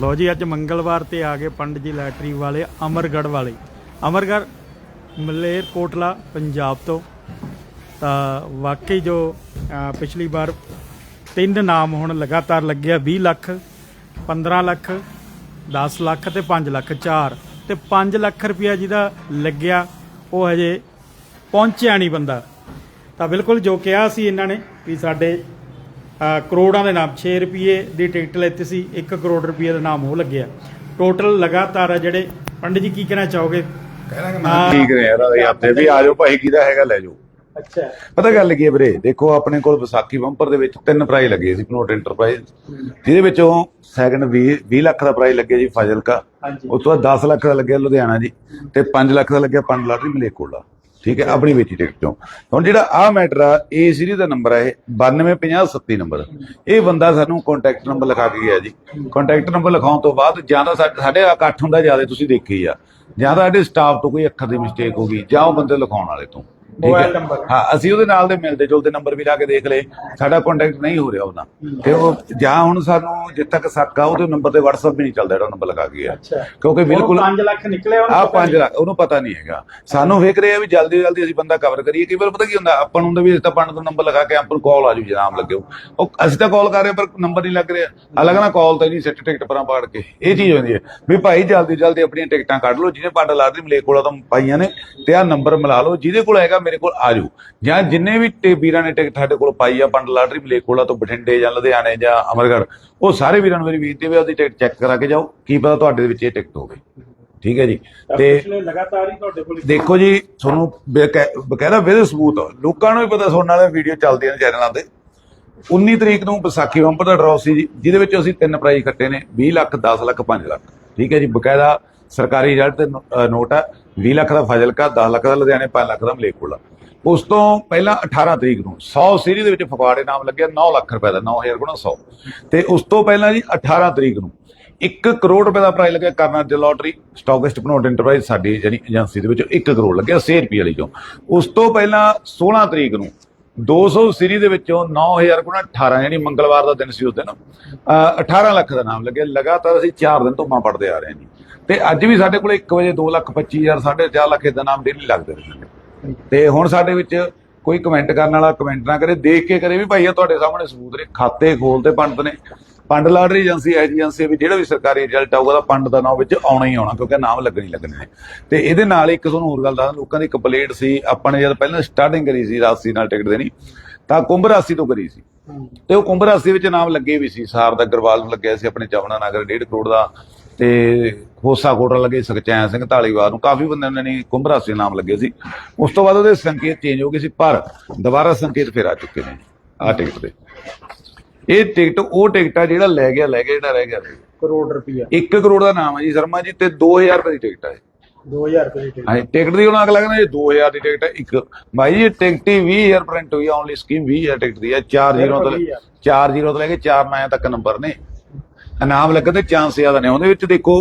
ਲੋ ਜੀ, ਅੱਜ ਮੰਗਲਵਾਰ ਤੇ ਆ ਗਏ ਪੰਡ ਜੀ ਲੈਟਰੀ ਵਾਲੇ, ਅਮਰਗੜ੍ਹ ਵਾਲੇ। ਅਮਰਗੜ੍ਹ, ਮਲੇਰ, ਕੋਟਲਾ, ਪੰਜਾਬ ਤੋਂ। ਤਾਂ ਵਾਕਈ ਜੋ ਪਿਛਲੀ ਵਾਰ ਤਿੰਨ ਨਾਮ ਹੁਣ ਲਗਾਤਾਰ ਲੱਗਿਆ 20 ਲੱਖ 15 ਲੱਖ 10 ਲੱਖ ਤੇ 5 ਲੱਖ 4 ਤੇ 5 ਲੱਖ ਰੁਪਇਆ ਜਿਹਦਾ ਲੱਗਿਆ, ਉਹ ਹਜੇ ਪਹੁੰਚਿਆ ਨਹੀਂ ਬੰਦਾ। ਤਾਂ ਬਿਲਕੁਲ ਜੋ ਕਿਹਾ ਸੀ ਇਹਨਾਂ ਨੇ ਵੀ ਸਾਡੇ ਕਰੋੜਾਂ ਦੇ ਨਾਮ 6 ਰੁਪਏ ਦੀ ਟਿਕਟ ਲੈਤੀ ਸੀ 1 ਕਰੋੜ ਰੁਪਏ ਦਾ ਨਾਮ ਉਹ ਲੱਗਿਆ। ਟੋਟਲ ਲਗਾਤਾਰ ਜਿਹੜੇ ਪੰਡਿਤ ਜੀ ਕੀ ਕਹਿਣਾ ਚਾਹੋਗੇ? ਹਾਂ। ਠੀਕ ਨੇ ਯਾਰ ਹੱਥੇ ਵੀ ਆ ਜਾਓ ਭਾਈ ਕਿਹਦਾ ਹੈਗਾ ਲੈ ਜਾਓ। ਅੱਛਾ। ਪਤਾ ਗੱਲ ਕੀ ਹੈ ਵੀਰੇ ਦੇਖੋ ਆਪਣੇ ਕੋਲ ਵਿਸਾਖੀ ਬੰਪਰ ਦੇ ਵਿੱਚ ਤਿੰਨ ਪ੍ਰਾਈਜ਼ ਲੱਗੇ ਸੀ ਪਨੋਟ ਇੰਟਰਪ੍ਰਾਈਜ਼ ਜਿਹਦੇ ਵਿੱਚੋਂ ਸੈਕੰਡ 20 20 ਲੱਖ ਦਾ ਪ੍ਰਾਈਜ਼ ਲੱਗਿਆ ਜੀ ਫਾਜ਼ਿਲਕਾ। ਉਸ ਤੋਂ ਬਾਅਦ 10 ਲੱਖ ਦਾ ਲੱਗਿਆ ਲੁਧਿਆਣਾ ਜੀ ਤੇ 5 ਲੱਖ ਦਾ ਲੱਗਿਆ ਪੰਡ ਲਾਟਰੀ ਮਲੇਕੋਲਾ ਠੀਕ ਹੈ ਆਪਣੀ ਵੇਚੀ ਟਿਕਟ ਚੋਂ। ਹੁਣ ਜਿਹੜਾ ਆ ਮੈਟਰ ਆ ਏ ਸੀਰੀਜ਼ ਦਾ ਨੰਬਰ ਆ ਇਹ 925037 ਨੰਬਰ ਇਹ ਬੰਦਾ ਸਾਨੂੰ ਕੰਟੈਕਟ ਨੰਬਰ ਲਿਖਾ ਕੇ ਗਿਆ ਜੀ। ਕੰਟੈਕਟ ਨੰਬਰ ਲਿਖਾਉਣ ਤੋਂ ਬਾਅਦ ਜਾਂ ਤਾਂ ਸਾਡੇ ਸਾਡੇ ਇਕੱਠ ਹੁੰਦਾ ਜ਼ਿਆਦਾ ਤੁਸੀਂ ਦੇਖੀ ਆ। ਜਾਂ ਤਾਂ ਸਾਡੇ ਸਟਾਫ ਤੋਂ ਕੋਈ ਅੱਖਰ ਦੀ ਮਿਸਟੇਕ ਹੋ ਗਈ ਜਾਂ ਉਹ ਬੰਦੇ ਲਿਖਾਉਣ ਵਾਲੇ ਤੋਂ। Mobile number। ਹਾਂ ਅਸੀਂ ਉਹਦੇ ਨਾਲ ਦੇ ਮਿਲਦੇ ਜੁਲਦੇ ਨੰਬਰ ਵੀ ਲਾ ਕੇ ਦੇਖ ਲਏ। ਸਾਡਾ ਕੰਟੈਕਟ ਨਹੀਂ ਹੋ ਰਿਹਾ ਉਹਦਾ ਤੇ ਉਹ ਜਾਂ ਹੁਣ ਸਾਨੂੰ ਜਿੱਥੇ ਤੱਕ ਸ਼ੱਕ ਆ ਉਹਦੇ ਨੰਬਰ ਤੇ WhatsApp ਵੀ ਨਹੀਂ ਚੱਲਦਾ ਜਿਹੜਾ ਨੰਬਰ ਲਗਾ ਗਿਆ। ਕਿਉਂਕਿ ਬਿਲਕੁਲ 5 ਲੱਖ ਨਿਕਲੇ ਉਹਨੂੰ ਆ ਪਤਾ 5 ਲੱਖ ਉਹਨੂੰ ਪਤਾ ਨਹੀਂ ਹੈਗਾ। ਸਾਨੂੰ ਫਿਕਰ ਇਹ ਵੀ ਜਲਦੀ ਜਲਦੀ ਅਸੀਂ ਬੰਦਾ ਕਵਰ ਕਰੀਏ। ਕਈ ਵਾਰ ਪਤਾ ਕੀ ਹੁੰਦਾ ਆਪਾਂ ਨੂੰ ਹੁੰਦਾ ਵੀ ਇਸ ਤਾਂ ਪੰਡ ਤੋਂ ਨੰਬਰ ਲਗਾ ਕੇ ਆਪਾਂ ਨੂੰ ਕਾਲ ਆ ਜੂ ਜਨਾਬ ਲੱਗਿਓ। ਉਹ ਅਸੀਂ ਤਾਂ ਕਾਲ ਕਰ ਰਹੇ ਪਰ ਨੰਬਰ ਨਹੀਂ ਲੱਗ ਰਿਹਾ। ਆ ਲੱਗਣਾ ਕਾਲ ਤਾਂ ਨਹੀਂ ਸਿੱਟ ਟਿਕਟ ਪਰਾਂ ਪਾੜ ਕੇ। ਇਹ ਚੀਜ਼ ਹੁੰਦੀ ਹੈ ਵੀ ਭਾਈ ਜਲਦੀ ਜਲਦੀ ਆਪਣੀਆਂ ਟਿਕਟਾਂ ਕੱਢ ਲਓ ਜਿਹਨੇ ਪੰਡ ਲਾਟਰੀ ਮਲੇ ਕੋਲਾ ਤੋਂ ਪਾਈਆਂ ਨੇ ਤੇ ਆ ਨੰਬਰ ਮਿਲਾ ਲਓ। ਜਿਹਦੇ ਕੋਲ ਹੈਗਾ ਮੇਰੇ ਕੋਲ ਆ ਜਾਓ ਜਾਂ ਜਿੰਨੇ ਵੀ ਟੇ ਵੀਰਾਂ ਨੇ ਟਿਕਟ ਸਾਡੇ ਕੋਲ ਪਾਈ ਆ ਪੰਡ ਲਾਟਰੀ ਮਲੇ ਕੋਲਾ ਤੋਂ ਬਠਿੰਡੇ ਜਾਂ ਲੁਧਿਆਣੇ ਜਾਂ ਅਮਰਗੜ੍ਹ ਉਹ ਸਾਰੇ ਵੀਰਾਂ ਨੂੰ ਮੇਰੀ ਬੇਨਤੀ ਵੀ ਉਹਦੀ ਟਿਕਟ ਚੈੱਕ ਕਰਾ ਕੇ ਜਾਓ। ਕੀ ਪਤਾ ਤੁਹਾਡੇ ਦੇ ਵਿੱਚ ਇਹ ਟਿਕਟ ਹੋਵੇ। ਠੀਕ ਹੈ ਜੀ? ਤੇ ਲਗਾਤਾਰ ਹੀ ਤੁਹਾਡੇ ਕੋਲ ਦੇਖੋ ਜੀ ਤੁਹਾਨੂੰ ਬਕੈ- ਬਕਾਇਦਾ ਵਿਦ ਸਬੂਤ ਲੋਕਾਂ ਨੂੰ ਵੀ ਪਤਾ ਸੁਣਨ ਵਾਲੇ ਵੀਡੀਓ ਚੱਲਦੀਆਂ ਨੇ ਚੈਨਲਾਂ ਤੇ। 19 ਤਰੀਕ ਨੂੰ ਵਿਸਾਖੀ ਬੰਪਰ ਦਾ ਡਰਾਅ ਸੀ ਜੀ ਜਿਹਦੇ ਵਿੱਚ ਅਸੀਂ ਤਿੰਨ ਪ੍ਰਾਈਜ਼ ਕੱਟੇ ਨੇ 20 ਲੱਖ 10 ਲੱਖ 5 ਲੱਖ। ਠੀਕ ਹੈ ਜੀ? ਬਕਾਇਦਾ ਸਰਕਾਰੀ ਰਿਜ਼ਲਟ ਤੇ ਨੋਟ ਹੈ 20 ਲੱਖ ਦਾ ਫਾਜ਼ਿਲਕਾ 10 ਲੱਖ ਦਾ ਲੁਧਿਆਣੇ 5 ਲੱਖ ਦਾ ਮਲੇਕੋਲਾ ਉਸ ਤੋਂ ਪਹਿਲਾਂ 18 ਤਰੀਕ ਨੂੰ 100 ਸੀਰੀ ਦੇ ਵਿੱਚ ਫਗਵਾੜੇ ਨਾਮ ਲੱਗਿਆ 9 ਲੱਖ ਰੁਪਏ ਦਾ 9000 ਗੁਣਾ 100 ਤੇ ਉਸ ਤੋਂ ਪਹਿਲਾਂ ਜੀ 18 ਤਰੀਕ ਨੂੰ 1 ਕਰੋੜ ਰੁਪਏ ਦਾ ਪ੍ਰਾਈਜ਼ ਲੱਗਿਆ ਕਰਨਾ ਦੀ ਲੋਟਰੀ ਸਟਾਕਿਸਟ ਪਨੋਟ ਇੰਟਰਪ੍ਰਾਈਜ਼ ਸਾਡੀ ਜਿਹੜੀ ਏਜੰਸੀ ਦੇ ਵਿੱਚ 1 ਕਰੋੜ ਲੱਗਿਆ 100 ਰੁਪਏ ਵਾਲੀ ਚੋਂ। ਉਸ ਤੋਂ ਪਹਿਲਾਂ 16 ਤਰੀਕ ਨੂੰ 200 ਸੀਰੀ ਦੇ ਵਿੱਚੋਂ 9000 ਗੁਣਾ 18 ਯਾਨੀ ਮੰਗਲਵਾਰ ਦਾ ਦਿਨ ਸੀ ਉਸ ਦਿਨ, ਅਹ 18 ਲੱਖ ਦਾ ਨਾਮ ਲੱਗਿਆ। ਲਗਾਤਾਰ ਅਸੀਂ 4 ਦਿਨ ਤੋਂ ਮਾਂ ਪੜਦੇ ਆ ਰਹੇ ਹਾਂ ਜੀ। ਤੇ ਅੱਜ ਵੀ ਸਾਡੇ ਕੋਲ 1 ਵਜੇ 2 ਲੱਖ 25000 4.5 ਲੱਖ ਦਾ ਨਾਮ ਡੇਲੀ ਲੱਗਦੇ ਨੇ। ਤੇ ਹੁਣ ਸਾਡੇ ਵਿੱਚ ਕੋਈ ਕਮੈਂਟ ਕਰਨ ਵਾਲਾ ਕਮੈਂਟ ਨਾ ਕਰੇ, ਦੇਖ ਕੇ ਕਰੇ ਵੀ ਭਾਈ ਆ ਤੁਹਾਡੇ ਸਾਹਮਣੇ ਸਬੂਤ ਨੇ, ਖਾਤੇ ਖੋਲਦੇ ਪੰਡਤ ਨੇ। ਪੰਡ ਲਾਟਰੀ ਏਜੰਸੀ ਏਜੰਸੀ ਵੀ ਜਿਹੜਾ ਵੀ ਸਰਕਾਰੀ ਰਿਜ਼ਲਟ ਆਊਗਾ ਤਾਂ ਪੰਡ ਦਾ ਨਾਮ ਵਿੱਚ ਆਉਣਾ ਹੀ ਆਉਣਾ, ਕਿਉਂਕਿ ਨਾਮ ਲੱਗਣੀ ਲੱਗਣੇ ਨੇ। ਤੇ ਇਹਦੇ ਨਾਲ ਇੱਕ ਤੁਹਾਨੂੰ ਹੋਰ ਗੱਲ ਦੱਸਦਾ, ਲੋਕਾਂ ਦੀ ਕੰਪਲੇਂਟ ਸੀ ਆਪਾਂ ਨੇ ਜਦ ਪਹਿਲਾਂ ਸਟਾਰਟਿੰਗ ਕਰੀ ਸੀ, ਰਾਸੀ ਨਾਲ ਟਿਕਟ ਦੇਣੀ, ਤਾਂ ਕੁੰਭ ਰਾਸੀ ਤੋਂ ਕਰੀ ਸੀ। ਤੇ ਉਹ ਕੁੰਭ ਰਾਸੀ ਵਿੱਚ ਨਾਮ ਲੱਗੇ ਵੀ ਸੀ ਸਾਰ ਦਾ ਗਰਵਾਲ ਨੂੰ ਲੱਗਿਆ ਸੀ ਆਪਣੇ ਚਵਣਾ ਨਗਰ 1.5 ਕਰੋੜ ਦਾ, ਤੇ ਖੋਸਾ ਕੋਟਾ ਲੱਗੇ ਸੁਖਚੈਨ ਸਿੰਘ ਢਾਲੀਵਾਲ ਨੂੰ। ਕਾਫੀ ਬੰਦਿਆਂ ਨੇ ਕੁੰਭ ਰਾਸੀ ਦੇ ਨਾਮ ਲੱਗੇ ਸੀ। ਉਸ ਤੋਂ ਬਾਅਦ ਉਹਦੇ ਸੰਕੇਤ ਚੇਂਜ ਹੋ ਗਏ ਸੀ ਪਰ ਦੁਬਾਰਾ ਸੰਕੇਤ ਫਿਰ ਆ ਚੁੱਕੇ ਨੇ ਆਹ ਟਿਕਟ ਦੇ। ਇਹ ਟਿਕਟ ਉਹ ਟਿਕਟ ਆ ਜਿਹੜਾ ਲੈ ਗਿਆ ਲੈ ਗਿਆ ਜਿਹੜਾ ਰਹਿ ਗਿਆ। ਕਰੋੜ ਰੁਪਇਆ 1 ਕਰੋੜ ਦਾ ਨਾਮ ਹੈ ਜੀ ਸ਼ਰਮਾ ਜੀ ਤੇ 2000 ਰੁਪਏ ਦੀ ਟਿਕਟ ਹੈ 2000 ਰੁਪਏ ਦੀ ਟਿਕਟ। ਹਾਂ ਟਿਕਟ ਦੀ ਹੁਣ ਅਗਲਾ ਕਹਿੰਦਾ ਇਹ 2000 ਦੀ ਟਿਕਟ ਹੈ ਇੱਕ। ਭਾਈ ਜੀ ਟਿਕਟ ਹੀ 20000 ਪ੍ਰਿੰਟ ਹੋਈ ਆ ਓਨਲੀ ਸਕੀਮ 20000 ਟਿਕਟ ਦੀ ਹੈ 4 ਜ਼ੀਰੋ ਤੋਂ 4 ਜ਼ੀਰੋ ਤੋਂ ਲੈ ਕੇ 4 9 ਤੱਕ ਨੰਬਰ ਨੇ। ਇਨਾਮ ਲੱਗਣ ਦੇ ਚਾਂਸ ਜ਼ਿਆਦਾ ਨੇ। ਉਹਦੇ ਵਿੱਚ ਦੇਖੋ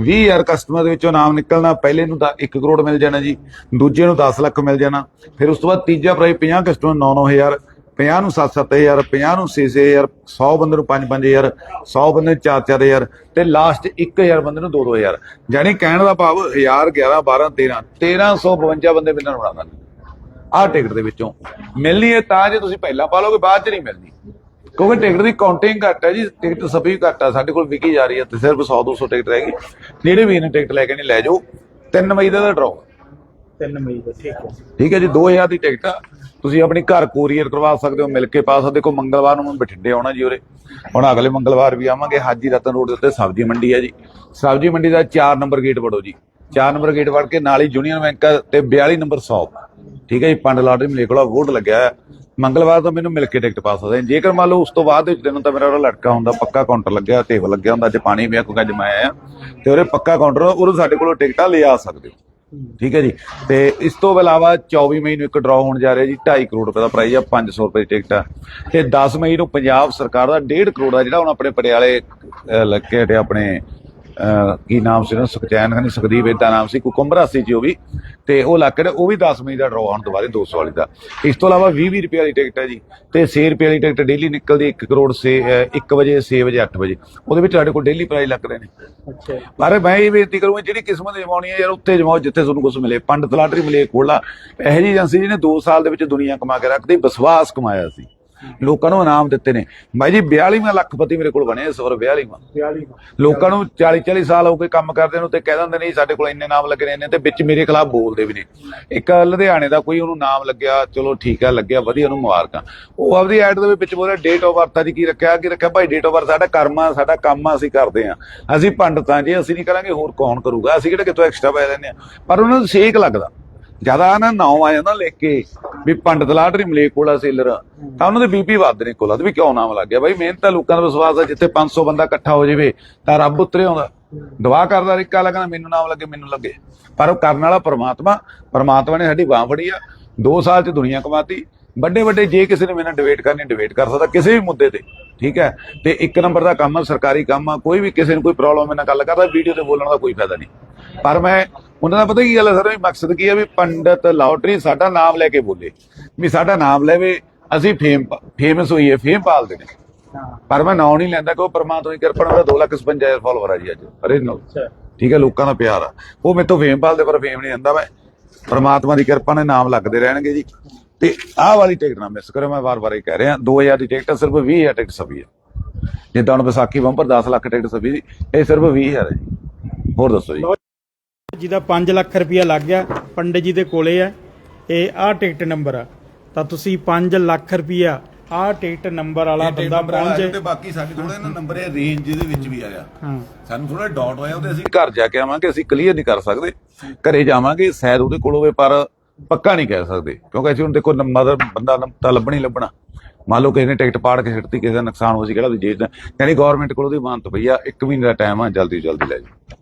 20000 ਕਸਟਮਰ ਦੇ ਵਿੱਚੋਂ ਇਨਾਮ ਨਿਕਲਣਾ, ਪਹਿਲੇ ਨੂੰ ਤਾਂ 1 ਕਰੋੜ ਮਿਲ ਜਾਣਾ ਜੀ, ਦੂਜੇ ਨੂੰ 10 ਲੱਖ ਮਿਲ ਜਾਣਾ, ਫਿਰ ਉਸ ਤੋਂ ਬਾਅਦ ਤੀਜਾ ਪ੍ਰਾਈਜ਼ 50 ਕਸਟਮਰ 9-9000 50 ਨੂੰ 7-7000 50 ਨੂੰ 6-6000 100 ਬੰਦੇ ਨੂੰ 5-5000 100 ਬੰਦੇ ਨੂੰ 4-4000 ਤੇ ਲਾਸਟ 1000 ਬੰਦੇ ਨੂੰ 2-2000 ਯਾਨੀ ਕਹਿਣ ਦਾ ਭਾਵ 1000 11 12 13 1352 ਬੰਦੇ ਮਿਲਣ ਬਣਾ ਦਾਂਗੇ ਆਹ ਟਿਕਟ ਦੇ ਵਿੱਚੋਂ। ਮਿਲਣੀ ਹੈ ਤਾਂ ਜੇ ਤੁਸੀਂ ਪਹਿਲਾਂ ਪਾ ਲਓਗੇ, ਬਾਅਦ ਚ ਨਹੀਂ ਮਿਲਣੀ। ਕਿਉਂਕਿ ਟਿਕਟ ਦੀ ਕਾਊਂਟਿੰਗ ਘੱਟ ਹੈ ਜੀ ਟਿਕਟ ਸਭੀ ਘੱਟ ਆ ਸਾਡੇ ਕੋਲ ਵਿਕੀ ਜਾ ਰਹੀ ਹੈ ਤੇ ਸਿਰਫ 100 200 ਟਿਕਟ ਰਹਿ ਗਈ। ਜਿਹੜੇ ਵੀ ਨੇ ਟਿਕਟ ਲੈ ਕੇ ਨਹੀਂ ਲੈ ਜਾਓ। 3 ਮਈ ਦਾ ਦਾ ਡਰਾਅ 3 ਮਈ ਦਾ ਠੀਕ ਹੈ। ਠੀਕ ਹੈ ਜੀ 2000 ਦੀ ਟਿਕਟ ਆ। ਤੁਸੀਂ ਆਪਣੀ ਘਰ ਕੋਰੀਅਰ ਕਰਵਾ ਸਕਦੇ ਹੋ ਮਿਲ ਕੇ ਪਾ ਸਕਦੇ ਦੇਖੋ ਮੰਗਲਵਾਰ ਨੂੰ ਬਠਿੰਡੇ ਆਉਣਾ ਜੀ ਉਰੇ। ਹੁਣ ਅਗਲੇ ਮੰਗਲਵਾਰ ਵੀ ਆਵਾਂਗੇ ਹਾਜੀ ਰਤਨ ਰੋਡ ਦੇ ਉੱਤੇ ਸਬਜ਼ੀ ਮੰਡੀ ਹੈ ਜੀ। ਸਬਜ਼ੀ ਮੰਡੀ ਦਾ 4 ਨੰਬਰ ਗੇਟ ਵੜੋ ਜੀ। 4 ਨੰਬਰ ਗੇਟ ਵੜ ਕੇ ਨਾਲ ਹੀ ਯੂਨੀਅਨ ਬੈਂਕ ਤੇ 42 ਨੰਬਰ 100 ਠੀਕ ਹੈ ਜੀ ਪੰਡ ਲਾਟਰੀ ਮਲੇ ਕੋਲ ਵੋਟ ਲੱਗਿਆ ਮੰਗਲਵਾਰ ਤੋਂ ਮੈਨੂੰ ਮਿਲ ਕੇ ਟਿਕਟ ਪਾ ਸਕਦੇ ਜੇਕਰ ਮੰਨ ਲਓ ਉਸ ਤੋਂ ਬਾਅਦ ਦੇ ਦਿਨ ਤਾਂ ਮੇਰਾ ਉਹ ਲੜਕਾ ਹੁੰਦਾ ਪੱਕਾ ਕਾਊਂਟਰ ਲੱਗਿਆ ਟੇਬਲ ਲੱਗਿਆ ਹੁੰਦਾ ਅੱਜ ਪਾਣੀ ਪਿਆ ਕੋਈ ਅੱਜ ਮੈਂ ਆਇਆ। ਤੇ ਉਹਦੇ ਪੱਕਾ ਕਾਊਂਟਰ ਉਹ ਸਾਡੇ ਕੋਲੋਂ ਟਿਕਟਾਂ ਲਿਆ ਸਕਦੇ ਹੋ। ਠੀਕ ਹੈ ਜੀ? ਤੇ ਇਸ ਤੋਂ ਇਲਾਵਾ 24 ਮਈ ਨੂੰ ਇੱਕ ਡਰਾਅ ਹੋਣ ਜਾ ਰਿਹਾ ਜੀ 2.5 ਕਰੋੜ ਰੁਪਏ ਦਾ ਪ੍ਰਾਈਜ਼ ਆ 500 ਰੁਪਏ ਦੀ ਟਿਕਟ ਆ। ਤੇ 10 ਮਈ ਨੂੰ ਪੰਜਾਬ ਸਰਕਾਰ ਦਾ 1.5 ਕਰੋੜ ਦਾ ਜਿਹੜਾ ਹੁਣ ਆਪਣੇ ਪਟਿਆਲੇ ਅਹ, ਲੱਗੇ ਹਟਿਆ ਆਪਣੇ ਕੀ ਨਾਮ ਸੀ ਨਾ ਸੁਖਚੈਨ ਖਨੀ ਸੁਖਦੀਪ ਏਦਾਂ ਨਾਮ ਸੀ ਕੁਕੰਬਰਾ ਸੀ ਜੀ ਉਹ ਵੀ। ਤੇ ਉਹ ਇਲਾਕੇ ਦਾ ਉਹ ਵੀ 10 ਮਈ ਦਾ ਡਰਾਅ ਹੁਣ ਦੁਬਾਰੇ 200 ਵਾਲੀ ਦਾ। ਇਸ ਤੋਂ ਇਲਾਵਾ 20 20 ਰੁਪਏ ਵਾਲੀ ਟਿਕਟ ਹੈ ਜੀ। ਤੇ 6 ਰੁਪਏ ਵਾਲੀ ਟਿਕਟ ਡੇਲੀ ਨਿਕਲਦੀ 1 ਕਰੋੜ ਸੇ 1 ਵਜੇ 6 ਵਜੇ 8 ਵਜੇ। ਉਹਦੇ ਵਿੱਚ ਸਾਡੇ ਕੋਲ ਡੇਲੀ ਪ੍ਰਾਈਸ ਲੱਗ ਰਹੇ ਨੇ। ਅੱਛਾ। ਪਰ ਮੈਂ ਇਹ ਬੇਨਤੀ ਕਰੂੰਗਾ ਜਿਹੜੀ ਕਿਸਮਤ ਜਮਾਉਣੀ ਹੈ ਯਾਰ ਉੱਥੇ ਜਮਾਓ ਜਿੱਥੇ ਤੁਹਾਨੂੰ ਕੁਝ ਮਿਲੇ। ਪੰਡਤ ਲਾਟਰੀ ਮਿਲੇ ਕੋਲਾ ਇਹੋ ਜਿਹੀ ਏਜੰਸੀ ਜਿਹਨੇ 2 ਸਾਲ ਦੇ ਵਿੱਚ ਦੁਨੀਆ ਕਮਾ ਕੇ ਰੱਖਦੀ ਵਿਸ਼ਵਾਸ ਕਮਾਇਆ ਸੀ। ਲੋਕਾਂ ਨੂੰ ਇਨਾਮ ਦਿੱਤੇ ਨੇ। ਬਾਈ ਜੀ 42ਵਾਂ ਲੱਖਪਤੀ ਮੇਰੇ ਕੋਲ ਬਣੇ ਇਸ ਵਾਰ 42ਵਾਂ 42 ਲੋਕਾਂ ਨੂੰ 40 40 ਸਾਲ ਹੋ ਗਏ ਕੰਮ ਕਰਦੇ ਨੂੰ ਤੇ ਕਹਿ ਦਿੰਦੇ ਨਹੀਂ ਸਾਡੇ ਕੋਲ ਇੰਨੇ ਨਾਮ ਲੱਗੇ ਨੇ ਇੰਨੇ ਤੇ ਵਿੱਚ ਮੇਰੇ ਖਿਲਾਫ ਬੋਲਦੇ ਵੀ ਨੇ। ਇੱਕ ਲੁਧਿਆਣੇ ਦਾ ਕੋਈ ਉਹਨੂੰ ਨਾਮ ਲੱਗਿਆ ਚਲੋ ਠੀਕ ਆ ਲੱਗਿਆ ਵਧੀਆ ਉਹਨੂੰ ਮੁਬਾਰਕਾਂ। ਉਹ ਆਪਦੀ ਐਡ ਦੇ ਵਿੱਚ ਬੋਲਿਆ ਡੇਟ ਆਫ ਬਰਥ ਅੱਜ ਕੀ ਰੱਖਿਆ? ਕੀ ਰੱਖਿਆ? ਭਾਈ ਡੇਟ ਆਫ ਬਰਥ ਸਾਡਾ ਕਰਮ ਆ ਸਾਡਾ ਕੰਮ ਆ ਅਸੀਂ ਕਰਦੇ ਆ। ਅਸੀਂ ਪੰਡਤਾਂ ਜੀ ਅਸੀਂ ਨਹੀਂ ਕਰਾਂਗੇ ਹੋਰ ਕੌਣ ਕਰੂਗਾ? ਅਸੀਂ ਕਿਹੜਾ ਕਿਤੋਂ ਐਕਸਟਰਾ ਪੈ ਲੈਂਦੇ ਆ? ਪਰ ਉਹਨਾਂ ਨੂੰ ਸੇਕ ਲੱਗਦਾ। ਜ਼ਿਆਦਾ ਨਾ ਨਾਮ ਆ ਜਾਂਦਾ ਲਿਖ ਕੇ, ਵੀ ਪੰਡਤ ਲਾਟਰੀ ਮਲੇਕ ਕੋਲਾ ਸੇਲਰ। ਤਾਂ ਉਹਨਾਂ ਦੇ ਬੀਪੀ ਵੱਧ ਨੇ ਕੋਲਾ ਤੇ ਵੀ ਕਿਉਂ ਨਾਮ ਲੱਗ ਗਿਆ? ਬਾਈ ਮਿਹਨਤ ਤਾਂ ਲੋਕਾਂ ਦਾ ਵਿਸ਼ਵਾਸ ਆ, ਜਿੱਥੇ 500 ਬੰਦਾ ਇਕੱਠਾ ਹੋ ਜਾਵੇ, ਤਾਂ ਰੱਬ ਉਤਰੇ ਆਉਂਦਾ। ਦੁਆ ਕਰਦਾ ਰਿਕਾ ਲੱਗਣਾ, ਮੈਨੂੰ ਨਾਮ ਲੱਗੇ, ਮੈਨੂੰ ਲੱਗੇ। ਪਰ ਉਹ ਕਰਨ ਵਾਲਾ ਪ੍ਰਮਾਤਮਾ ਪ੍ਰਮਾਤਮਾ ਨੇ ਸਾਡੀ ਬਾਹ ਫੜੀ ਆ 2 ਸਾਲ ਚ ਦੁਨੀਆ ਕਮਾਤੀ। ਵੱਡੇ ਵੱਡੇ ਜੇ ਕਿਸੇ ਨੇ ਮੇਰੇ ਨਾਲ ਡਿਬੇਟ ਕਰਨੀ ਡਿਬੇਟ ਕਰ ਸਕਦਾ, ਕਿਸੇ ਵੀ ਮੁੱਦੇ ਤੇ, ਠੀਕ ਹੈ? ਤੇ ਇੱਕ ਨੰਬਰ ਦਾ ਕੰਮ ਆ, ਸਰਕਾਰੀ ਕੰਮ ਆ, ਕੋਈ ਵੀ ਕਿਸੇ ਨੂੰ ਕੋਈ ਪ੍ਰੋਬਲਮ ਮੇਰੇ ਨਾਲ ਗੱਲ ਕਰਦਾ ਵੀਡੀਓ ਤੇ ਬੋਲਣ ਦਾ ਕੋਈ ਫਾਇਦਾ ਨਹੀਂ। ਪਰ ਮੈਂ ਉਹਨਾਂ ਦਾ ਪਤਾ ਕੀ ਗੱਲ ਹੈ ਸਰ ਵੀ ਮਕਸਦ ਕੀ ਹੈ ਵੀ ਪੰਡਤ ਲਾਟਰੀ ਸਾਡਾ ਨਾਮ ਲੈ ਕੇ ਬੋਲੇ ਵੀ ਸਾਡਾ ਨਾਮ ਲੈਵੇ ਅਸੀਂ ਫੇਮ ਫੇਮਸ ਹੋਈਏ ਫੇਮ ਪਾਲਦੇ ਨੇ। ਪਰ ਮੈਂ ਨਾਮ ਨਹੀਂ ਲੈਂਦਾ ਕਿ ਉਹ ਪਰਮਾਤਮਾ ਦੀ ਕਿਰਪਾ ਨਾਲ 2 ਲੱਖ 55000 ਫਾਲੋਅਰ ਆ ਜੀ ਅੱਜ ਅਰੇ ਨੋ ਅੱਛਾ। ਠੀਕ ਹੈ ਲੋਕਾਂ ਦਾ ਪਿਆਰ ਆ। ਉਹ ਮੇਰੇ ਤੋਂ ਫੇਮ ਪਾਲਦੇ ਪਰ ਫੇਮ ਨਹੀਂ ਦਿੰਦਾ ਮੈਂ। ਪਰਮਾਤਮਾ ਦੀ ਕਿਰਪਾ ਨਾਲ ਨਾਮ ਲੱਗਦੇ ਰਹਿਣਗੇ ਜੀ। ਤੇ ਆਹ ਵਾਲੀ ਟਿਕਟ ਨਾ ਮਿਸ ਕਰੋ ਮੈਂ ਵਾਰ-ਵਾਰ ਇਹ ਕਹਿ ਰਿਹਾ 2000 ਦੀ ਟਿਕਟ ਸਿਰਫ 20000 ਟਿਕਟ ਸਭੀ ਹੈ ਜਿੱਦਾਂ ਹੁਣ ਵਿਸਾਖੀ ਬੰਪਰ 10 ਲੱਖ ਟਿਕਟ ਸਭੀ ਇਹ ਸਿਰਫ 20000 ਹੈ ਜੀ। ਹੋਰ ਦੱਸੋ ਜੀ। ਜਿਹਦਾ 5 ਲੱਖ ਰੁਪਇਆ ਲੱਗ ਗਿਆ ਪੰਡਿਤ ਜੀ ਦੇ ਕੋਲੇ ਆ। ਇਹ ਆਹ ਟਿਕਟ ਨੰਬਰ ਆ। ਤਾਂ ਤੁਸੀਂ 5 ਲੱਖ ਰੁਪਇਆ ਆਹ ਟਿਕਟ ਨੰਬਰ ਵਾਲਾ ਬੰਦਾ ਪਹੁੰਚੇ ਤੇ ਬਾਕੀ ਸਾਡੇ ਥੋੜਾ ਇਹਨਾਂ ਨੰਬਰ ਇਹ ਰੇਂਜ ਦੇ ਵਿੱਚ ਵੀ ਆਇਆ। ਹਾਂ। ਸਾਨੂੰ ਥੋੜਾ ਡਾਟ ਹੋਇਆ ਉਹਦੇ ਅਸੀਂ ਘਰ ਜਾ ਕੇ ਆਵਾਂਗੇ ਅਸੀਂ ਕਲੀਅਰ ਨਹੀਂ ਕਰ ਸਕਦੇ। ਘਰੇ ਜਾਵਾਂਗੇ ਸ਼ਾਇਦ ਉਹਦੇ ਕੋਲ ਹੋਵੇ ਪਰ ਪੱਕਾ ਨਹੀਂ ਕਹਿ ਸਕਦੇ। ਕਿਉਂਕਿ ਅਸੀਂ ਹੁਣ ਦੇਖੋ ਮਦਰ ਬੰਦਾ ਤਾਂ ਲੱਭਣੀ ਲੱਭਣਾ। ਮੰਨ ਲਓ ਕਿਸੇ ਨੇ ਟਿਕਟ ਪਾੜ ਕੇ ਛੱਡਤੀ ਕਿਸੇ ਦਾ ਨੁਕਸਾਨ ਹੋ ਸੀ ਕਿਹੜਾ ਦੀ ਜੇਬ ਦਾ ਯਾਨੀ ਗਵਰਨਮੈਂਟ ਕੋਲ ਉਹਦੀ ਮਾਨਤ ਪਈ ਆ ਇੱਕ ਮਹੀਨੇ ਦਾ ਟਾਈਮ ਆ ਜਲਦੀ ਤੋਂ ਜਲਦੀ ਲੈ ਜਾਓ।